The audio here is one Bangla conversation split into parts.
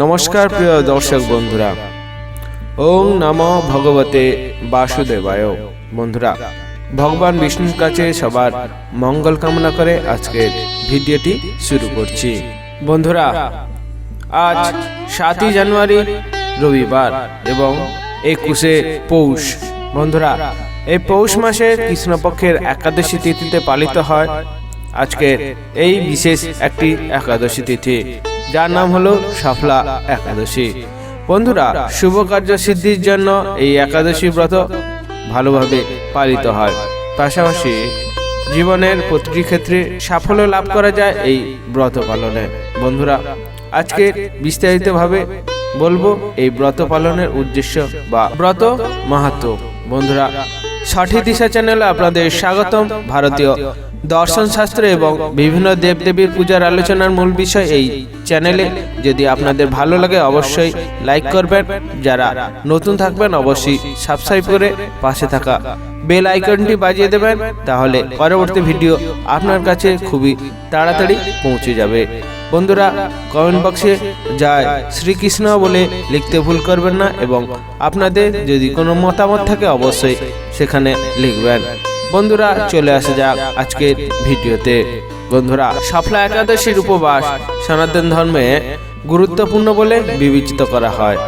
নমস্কার প্রিয় দর্শক বন্ধুরা। ওম নম ভগবতে বাসুদেবায়। বন্ধুরা ভগবান বিষ্ণুর কাছে সবার মঙ্গল কামনা করে আজকের ভিডিওটি শুরু করছি। বন্ধুরা আজ সাতই জানুয়ারি রবিবার এবং একুশে পৌষ। বন্ধুরা এই পৌষ মাসে কৃষ্ণপক্ষের একাদশী তিথিতে পালিত হয় আজকের এই বিশেষ একটি একাদশী তিথি, যার নাম হলো সাফলা একাদশী। বন্ধুরা, শুভ কার্য সিদ্ধির জন্য এই একাদশী ব্রত ভালোভাবে পালিত হয়। পাশাপাশি জীবনের প্রতিটি ক্ষেত্রে সাফল্য লাভ করা যায় এই ব্রত পালনে। বন্ধুরা, আজকে বিস্তারিতভাবে বলব এই ব্রত পালনের উদ্দেশ্য বা ব্রত মাহাত্ম। বন্ধুরা, সঠিক দিশা চ্যানেলে আপনাদের স্বাগতম। ভারতীয় দর্শন শাস্ত্র এবং বিভিন্ন দেবদেবীর পূজার আলোচনার মূল বিষয় এই চ্যানেলে। যদি আপনাদের ভালো লাগে, অবশ্যই লাইক করবেন। যারা নতুন থাকবেন, অবশ্যই সাবস্ক্রাইব করে পাশে থাকা বেল আইকনটি বাজিয়ে দেবেন। তাহলে পরবর্তী ভিডিও আপনার কাছে খুবই তাড়াতাড়ি পৌঁছে যাবে। বন্ধুরা কমেন্ট বক্সে যায় শ্রীকৃষ্ণ বলে লিখতে ভুল করবেন না এবং আপনাদের যদি কোনো মতামত থাকে, অবশ্যই সেখানে লিখবেন। বন্ধুরা, চলে আসা যাক আজকের ভিডিওতে। বন্ধুরা, সফলা একাদশীর উপবাস সনাতন ধর্মে গুরুত্বপূর্ণ বলে বিবেচিত করা হয়।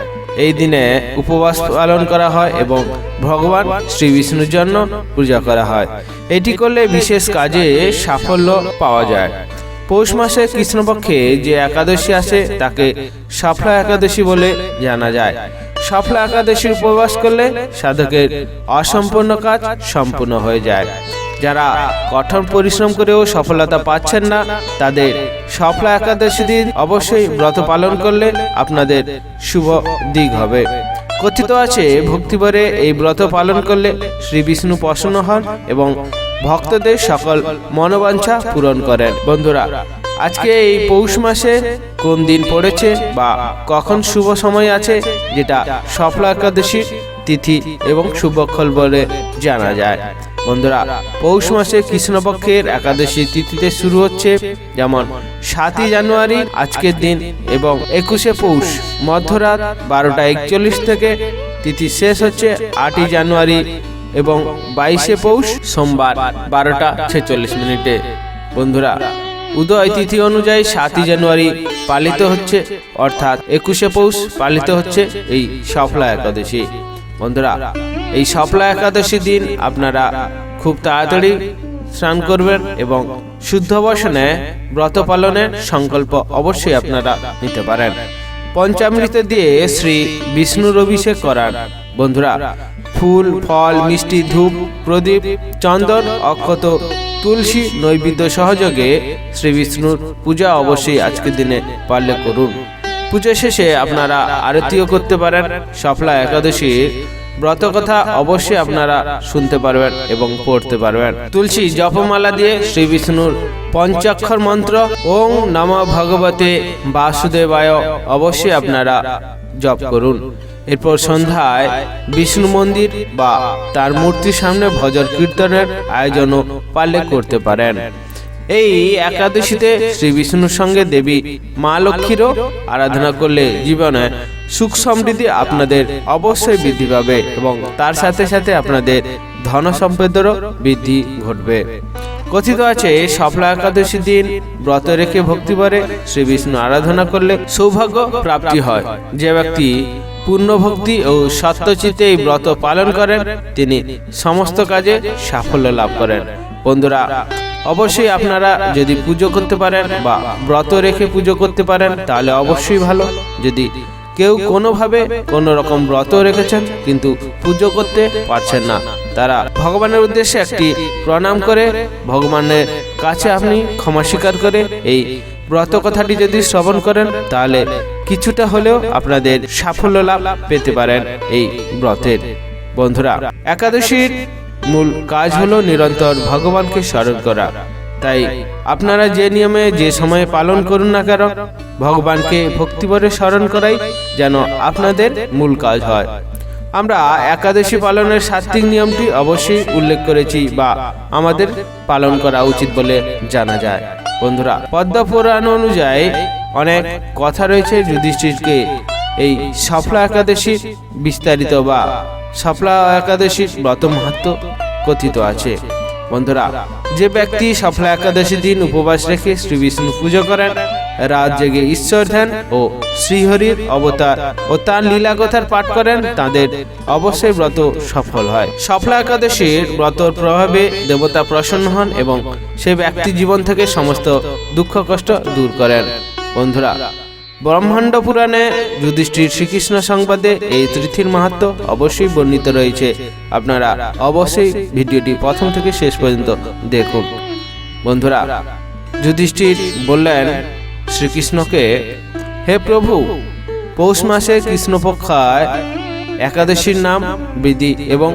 এই দিনে উপবাস পালন করা হয় এবং ভগবান শ্রী বিষ্ণুর জন্য পূজা করা হয়। এটি করলে বিশেষ কাজে সাফল্য পাওয়া যায়। পৌষ মাসে কৃষ্ণপক্ষে যে একাদশী আসে, তাকে সফলা একাদশী বলে জানা যায়। সফলা একাদশীর উপবাস করলে সাধকের অসম্পূর্ণ কাজ সম্পূর্ণ হয়ে যায়। যারা কঠোর পরিশ্রম করেও সফলতা পাচ্ছেন না, তাদের সফলা একাদশী দিন অবশ্যই ব্রত পালন করলে আপনাদের শুভ দিক হবে। কথিত আছে, ভক্তিভরে এই ব্রত পালন করলে শ্রী বিষ্ণু প্রসন্ন হন এবং ভক্তদের সকল মনোবাঞ্ছা পূরণ করেন। বন্ধুরা আজকে এই পৌষ মাসে কোন দিন পড়েছে বা কখন শুভ সময় আছে যেটা সফলা একাদশী তিথি এবং শুভক্ষল বলে জানা যায়। বন্ধুরা, পৌষ মাসে কৃষ্ণপক্ষের একাদশী তিথিতে শুরু হচ্ছে যেমন সাতই জানুয়ারি আজকের দিন এবং একুশে পৌষ মধ্যরাত বারোটা একচল্লিশ থেকে তিথি শেষ হচ্ছে আটই জানুয়ারি এবং বাইশে পৌষ সোমবার বারোটা ছেচল্লিশ মিনিটে। বন্ধুরা উদয় তিথি অনুযায়ী সাতই জানুয়ারি পালিত হচ্ছে, অর্থাৎ একুশে পৌষ পালিত হচ্ছে এই সফলা একাদশী। বন্ধুরা, এই সফলা একাদশী দিন আপনারা খুব তাড়াতাড়ি স্নান করবেন এবং শুদ্ধ বসনে ব্রত পালনের সংকল্প অবশ্যই আপনারা নিতে পারেন। পঞ্চামৃত দিয়ে শ্রী বিষ্ণুর অভিষেক করার বন্ধুরা ফুল, ফল, মিষ্টি, ধূপ, প্রদীপ, চন্দন, অক্ষত, তুলসী নৈবেদ্য সহযোগে শ্রী বিষ্ণুর পূজা অবশ্যই আজকের দিনে পারলে করুন। পুজো শেষে আপনারা আরতিও করতে পারেন, সফলা একাদশীর ব্রত কথা অবশ্যই আপনারা শুনতে পারবেন এবং পড়তে পারবেন। তুলসী জপমালা দিয়ে শ্রী বিষ্ণুর পঞ্চাক্ষর মন্ত্র, ওং নম ভগবতে বাসুদেবায়, অবশ্যই আপনারা জপ করুন। এরপর সন্ধ্যায় বিষ্ণু মন্দির বা তার মূর্তির সামনে ভজন কীর্তনের আয়োজনও পারলে করতে পারেন। এই একাদশীতে শ্রী বিষ্ণুর সঙ্গে দেবী মা লক্ষ্মীরও আরাধনা করলে জীবনে সুখ সমৃদ্ধি আপনাদের অবশ্যই বৃদ্ধি পাবে এবং তার সাথে সাথে আপনাদের ধন সম্পদেরও বৃদ্ধি ঘটবে। কথিত আছে, সফলা একাদশী দিন ব্রত রেখে ভক্তি করে শ্রী বিষ্ণু আরাধনা করলে সৌভাগ্য প্রাপ্তি হয়। যে ব্যক্তি পূর্ণ ভক্তি ও সত্যচিতে এই ব্রত পালন করেন। তিনি সমস্ত কাজে সাফল্য লাভ করেন। বন্ধুরা, অবশ্যই আপনারা যদি পুজো করতে পারেন বা ব্রত রেখে পুজো করতে পারেন, তাহলে অবশ্যই ভালো। যদি কেউ কোনোভাবে কোনো রকম ব্রত রেখেছেন, কিন্তু পুজো করতে পারছেন না, তারা ভগবানের উদ্দেশ্যে একটি প্রণাম করে, ভগবানের কাছে আপনি ক্ষমা স্বীকার করে এই ব্রত কথাটি যদি শ্রবণ করেন, তাহলে কিছুটা হলেও আপনাদের সাফল্য লাভ পেতে পারেন এই ব্রতের। বন্ধুরা, একাদশীর মূল কাজ হলো নিরন্তর ভগবানকে স্মরণ করা। তাই আপনারা যে নিয়মে যে সময়ে পালন করুন না কেন, ভগবানকে ভক্তিভরে স্মরণ করাই যেন আপনাদের মূল কাজ হয়। আমরা একাদশী পালনের সাত্বিক নিয়মটি অবশ্যই উল্লেখ করেছি বা আমাদের পালন করা উচিত বলে জানা যায়। বন্ধুরা পদ্ম পুরাণ অনুযায়ী অনেক কথা রয়েছে যুধিষ্ঠিরকে। এই সফলা একাদশীর বিস্তারিত বা সফলা একাদশীর ব্রত মাহাত্ম কথিত আছে। বন্ধুরা, যে ব্যক্তি সফলা একাদশী দিন উপবাস রেখে শ্রী বিষ্ণু পুজো করেন রাত জেগে ঈশ্বর ধ্যান ও শ্রীহরির অবতার ও তার লীলা কথার পাঠ করেন, তাদের অবশ্যই ব্রত সফল হয়। সফলা একাদশীর ব্রতর প্রভাবে দেবতা প্রসন্ন হন এবং সে ব্যক্তি জীবন থেকে সমস্ত দুঃখ কষ্ট দূর করেন। বন্ধুরা, ব্রহ্মাণ্ড পুরাণে যুধিষ্ঠির শ্রীকৃষ্ণ সংবাদে এই তিথির মাহাত্ম অবশ্যই বর্ণিত রয়েছে। আপনারা অবশ্যই ভিডিওটি প্রথম থেকে শেষ পর্যন্ত দেখুন। বন্ধুরা, যুধিষ্ঠির বললেন শ্রীকৃষ্ণকে, হে প্রভু, পৌষ মাসে কৃষ্ণপক্ষায় একাদশীর নাম, বিধি এবং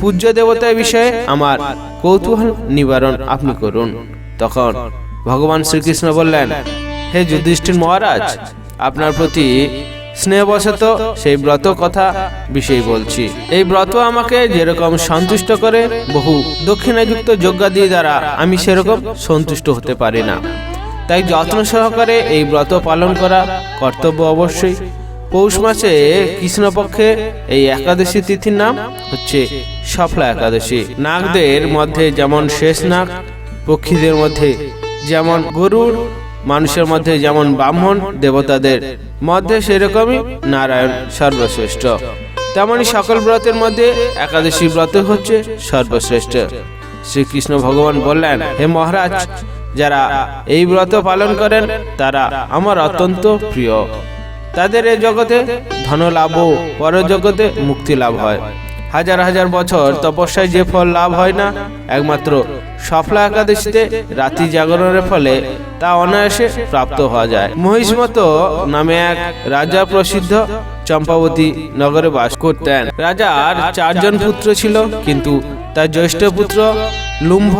পূজ্য দেবতার বিষয়ে আমার কৌতূহল নিবারণ আপনি করুন। তখন ভগবান শ্রীকৃষ্ণ বললেন, হে যুধিষ্ঠির মহারাজ, আপনার প্রতি স্নেহবশত সেই ব্রত কথা বিষয় বলছি। এই ব্রত আমাকে যেরকম সন্তুষ্ট করে, বহু দক্ষিণাযুক্ত যজ্ঞাদি দ্বারা আমি সেরকম সন্তুষ্ট হতে পারি না। তাই যত্ন সহকারে এই ব্রত পালন করা কর্তব্য অবশ্যই। পৌষ মাসে কৃষ্ণপক্ষে এই একাদশী তিথির নাম হচ্ছে সফলা একাদশী। নাগদের মধ্যে যেমন শেষ নাগ, পক্ষীদের মধ্যে যেমন গরুর, মানুষের মধ্যে যেমন ব্রাহ্মণ, দেবতাদের মধ্যে সেরকমই নারায়ণ সর্বশ্রেষ্ঠ। তেমনি সকল ব্রতের মধ্যে একাদশী ব্রত হচ্ছে সর্বশ্রেষ্ঠ। শ্রীকৃষ্ণ ভগবান বললেন, হে মহারাজ যারা এই ব্রত পালন করেন, তারা আমার অত্যন্ত প্রিয়। তাদের এই জগতে ধন লাভ ও পর জগতে মুক্তি লাভ হয়। হাজার হাজার বছর তপস্যায় যে ফল লাভ হয় না, একমাত্র সফলা একাদশীতে রাতি জাগরণের ফলে তা অনায়াসে প্রাপ্ত হওয়া যায়। মহিষ্মত নামে এক রাজা প্রসিদ্ধ চম্পাবতী নগরে বাস করতেন। রাজার চারজন পুত্র ছিল, কিন্তু তার জ্যৈষ্ঠ পুত্র লুম্ভ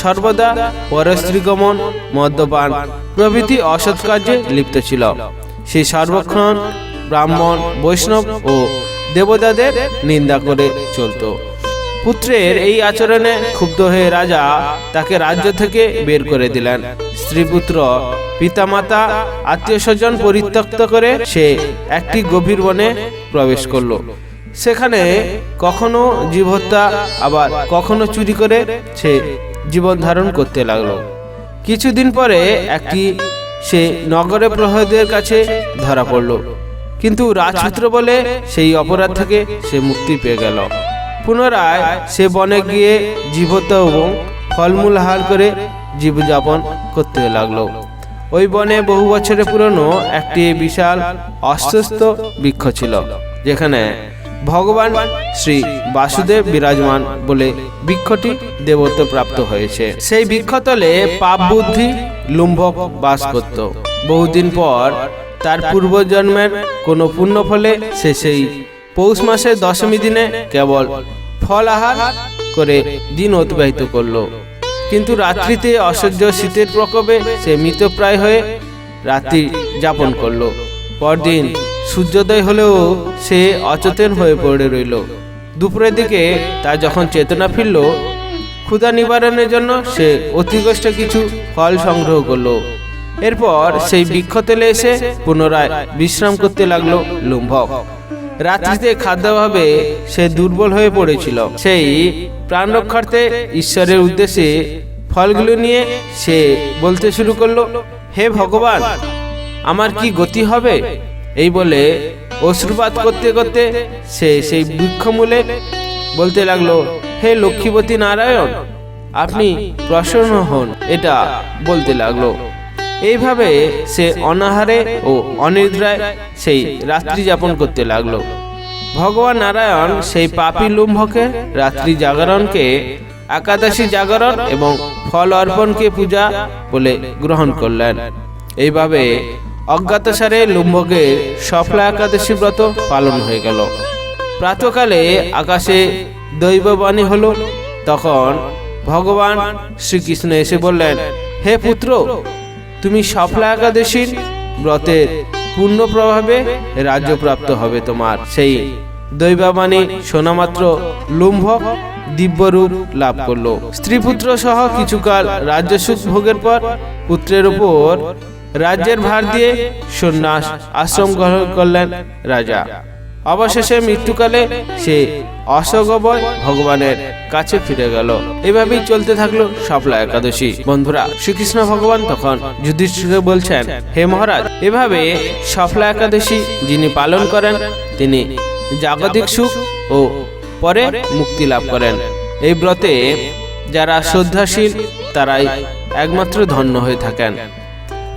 সর্বদা পরস্ত্রীগমন মদ্যপান প্রভৃতি অসৎ কার্যে লিপ্ত ছিল। সেই সর্বক্ষণ ব্রাহ্মণ, বৈষ্ণব ও দেবতাদের নিন্দা করে চলত। পুত্রের এই আচরণে ক্ষুব্ধ হয়ে রাজা তাকে রাজ্য থেকে বের করে দিলেন। স্ত্রীপুত্র, পিতামাতা, আত্মীয় স্বজন পরিত্যক্ত করে সে একটি গভীর বনে প্রবেশ করল। সেখানে কখনো জীবহত্যা, আবার কখনো চুরি করে সে জীবন ধারণ করতে লাগল। কিছুদিন পরে একটি সে নগরে প্রহরীদের কাছে ধরা পড়ল। কিন্তু রাজপুত্র বলে সেই অপরাধ থেকে সে মুক্তি পেয়ে গেল। পুনরায় সে বনে গিয়ে জীবত এবং ফলমূল আহার করে জীবযাপন করতে লাগল। ওই বনে বহু বছরের পুরনো একটি বিশাল অস্বস্ত বৃক্ষ ছিল, যেখানে ভগবান শ্রী বাসুদেব বিরাজমান বলে বৃক্ষটি দেবত্ব প্রাপ্ত হয়েছে। সেই বৃক্ষতলে পাপ বুদ্ধি লুম্ভক বাস করত বহুদিন পর তার পূর্বজন্মের কোনো পুণ্য ফলে সে সেই পৌষ মাসের দশমী দিনে কেবল ফল আহার করে দিন অতিবাহিত করল। কিন্তু রাত্রিতে অসহ্য শীতের প্রকোপে সে মৃতপ্রায় হয়ে রাত্রি যাপন করল। পরদিন সূর্যোদয় হলেও সে অচেতন হয়ে পড়ে রইল। দুপুরের দিকে তার যখন চেতনা ফিরল, ক্ষুধা নিবারণের জন্য সে অতি কষ্টে কিছু ফল সংগ্রহ করল। এরপর সেই বৃক্ষ তেলে এসে পুনরায় বিশ্রাম করতে লাগল লুম্ভক। রাত্রিতে খাদ্যাভাবে সে দুর্বল হয়ে পড়েছিল। সেই প্রাণ রক্ষার্থে ঈশ্বরের উদ্দেশ্যে ফলগুলো নিয়ে সে বলতে শুরু করল, হে ভগবান আমার কি গতি হবে? এই বলে অশ্রুপাত করতে করতে সে সেই বৃক্ষমূলে বলতে লাগল, হে লক্ষ্মীপতি নারায়ণ, আপনি প্রসন্ন হন। এটা বলতে লাগল। এইভাবে সে অনাহারে ও অনিদ্রায় সেই রাত্রি যাপন করতে লাগল। ভগবান নারায়ণ সেই পাপি লুম্ভকে, রাত্রি জাগরণকে, একাদশী জাগরণ এবং ফল অর্পণকে পূজা বলে গ্রহণ করলেন। এইভাবে অজ্ঞাতসারে লুম্ভকের সফলা একাদশী ব্রত পালন হয়ে গেল। প্রাতকালে আকাশে দৈববাণী হল। তখন ভগবান শ্রীকৃষ্ণ এসে বললেন, হে পুত্র, তুমি সফলা একাদশীর ব্রতের পূর্ণ প্রভাবে রাজ্যপ্রাপ্ত হবে তোমার। সেই দৈবাবাণী শোনামাত্র লুম্ভক দিব্যরূপ লাভ করল। স্ত্রী পুত্র সহ কিছুকাল রাজ্য সুখ ভোগের পর পুত্রের উপর রাজ্যের ভার দিয়ে সন্ন্যাস আশ্রম গ্রহণ করলেন রাজা। অবশেষে মৃত্যুকালে সে অশোকবয় ভগবানের কাছে ফিরে গেল। এভাবেই চলতে থাকল সফলা একাদশী। বন্ধুরা, শ্রীকৃষ্ণ ভগবান তখন যুধিষ্ঠিরকে বলছেন, হে মহারাজ, এভাবে সফলা একাদশী যিনি পালন করেন, তিনি জাগতিক সুখ ও পরে মুক্তি লাভ করেন। এই ব্রতে যারা শ্রদ্ধাশীল, তারাই একমাত্র ধন্য হয়ে থাকেন।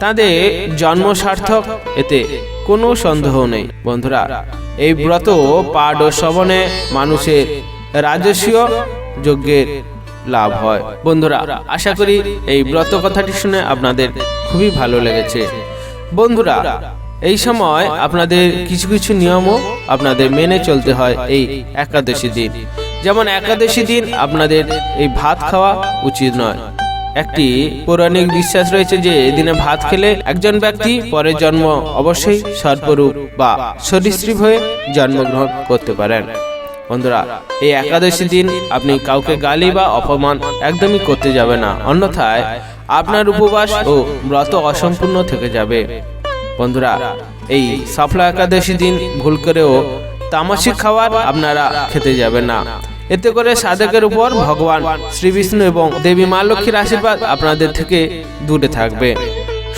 তাদের জন্ম সার্থক এতে কোনো সন্দেহ নেই। বন্ধুরা এই ব্রত পাঠ ও শ্রবণে মানুষের রাজস্বীয় যজ্ঞের লাভ হয়। বন্ধুরা আশা করি এই ব্রত কথাটি শুনে আপনাদের খুবই ভালো লেগেছে। বন্ধুরা এই সময় আপনাদের কিছু কিছু নিয়মও আপনাদের মেনে চলতে হয় এই একাদশী দিন। যেমন একাদশী দিন আপনাদের এই ভাত খাওয়া উচিত নয়। একটি পৌরাণিক বিশ্বাস রয়েছে যে এদিনে ভাত খেলে একজন ব্যক্তি পরের জন্ম অবশ্যই সর্পরূপ বা সরীসৃপ হয়ে জন্মগ্রহণ করতে পারেন। বন্ধুরা, এই একাদশী দিন আপনি কাউকে গালি বা অপমান একদমই করতে যাবে না, অন্যথায় আপনার উপবাস ও ব্রত অসম্পূর্ণ থেকে যাবে। বন্ধুরা, এই সফলা একাদশী দিন ভুল করেও তামাসিক খাবার আপনারা খেতে যাবেন না। এতে করে সাধকের উপর ভগবান শ্রী বিষ্ণু এবং দেবী মা লক্ষ্মীর আশীর্বাদ আপনাদের থেকে দূরে থাকবে।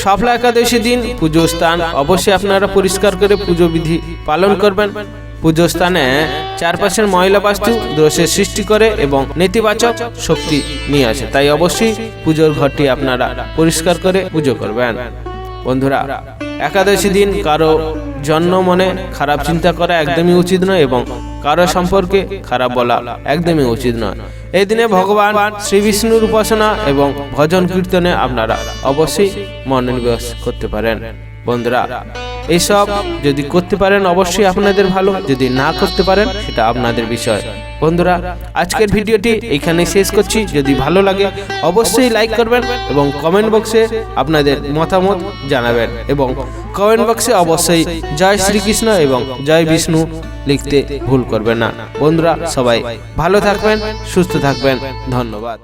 সফলা একাদশী দিন পুজো স্থান অবশ্যই আপনারা পরিষ্কার করে পুজো বিধি পালন করবেন। পুজো স্থানে চারপাশের ময়লা বাস্তু দোষের সৃষ্টি করে এবং নেতিবাচক শক্তি নিয়ে আসে। তাই অবশ্যই পুজোর ঘরটি আপনারা পরিষ্কার করে পুজো করবেন। বন্ধুরা, একাদশী দিন কারও জন্ম মনে খারাপ চিন্তা করা একদমই উচিত নয় এবং কারও সম্পর্কে খারাপ বলা একদমই উচিত নয়। এই দিনে ভগবান শ্রী বিষ্ণুর উপাসনা এবং ভজন কীর্তনে আপনারা অবশ্যই মনোনিবেশ করতে পারেন। বন্ধুরা এইসব যদি করতে পারেন অবশ্যই আপনাদের ভালো, যদি না করতে পারেন সেটা আপনাদের বিষয়। বন্ধুরা আজকের ভিডিওটি এখানে শেষ করছি। যদি ভালো লাগে অবশ্যই লাইক করবেন এবং কমেন্ট বক্সে আপনাদের মতামত জানাবেন এবং কমেন্ট বক্সে অবশ্যই জয় শ্রীকৃষ্ণ এবং জয় বিষ্ণু লিখতে ভুল করবেন না। বন্ধুরা সবাই ভালো থাকবেন। সুস্থ থাকবেন। ধন্যবাদ।